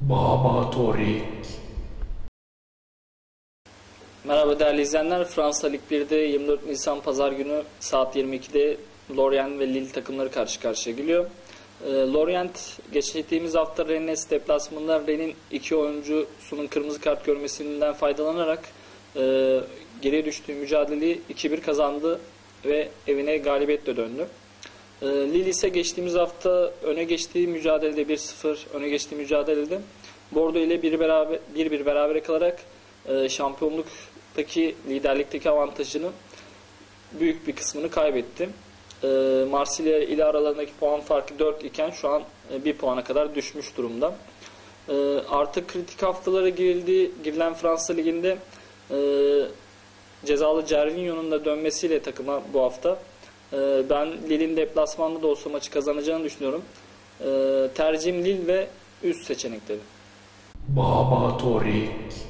Baba Torik. Merhaba değerli izleyenler. Fransa Lig 1'de 24 Nisan Pazar günü saat 22'de Lorient ve Lille takımları karşı karşıya geliyor. E, Lorient geçtiğimiz hafta Rennes deplasmanında Rennes'in iki oyuncusunun kırmızı kart görmesinden faydalanarak e, geriye düştüğü mücadeleyi 2-1 kazandı ve evine galibiyetle döndü. E, Lille ise geçtiğimiz hafta öne geçtiği mücadelede 1-0 öne geçtiği mücadelede Bordeaux ile 1-1 beraber, 1-1 berabere kalarak e, şampiyonluktaki liderlikteki avantajının büyük bir kısmını kaybetti. E, Marsilya ile aralarındaki puan farkı 4 iken şu an 1 puana kadar düşmüş durumda. E, artık kritik haftalara girildi, girilen Fransa Ligi'nde e, cezalı Cervinho'nun da dönmesiyle takıma bu hafta e, ben Lille'in deplasmanda da olsa maçı kazanacağını düşünüyorum. E, tercihim Lille ve üst seçenekleri. Baba Torik.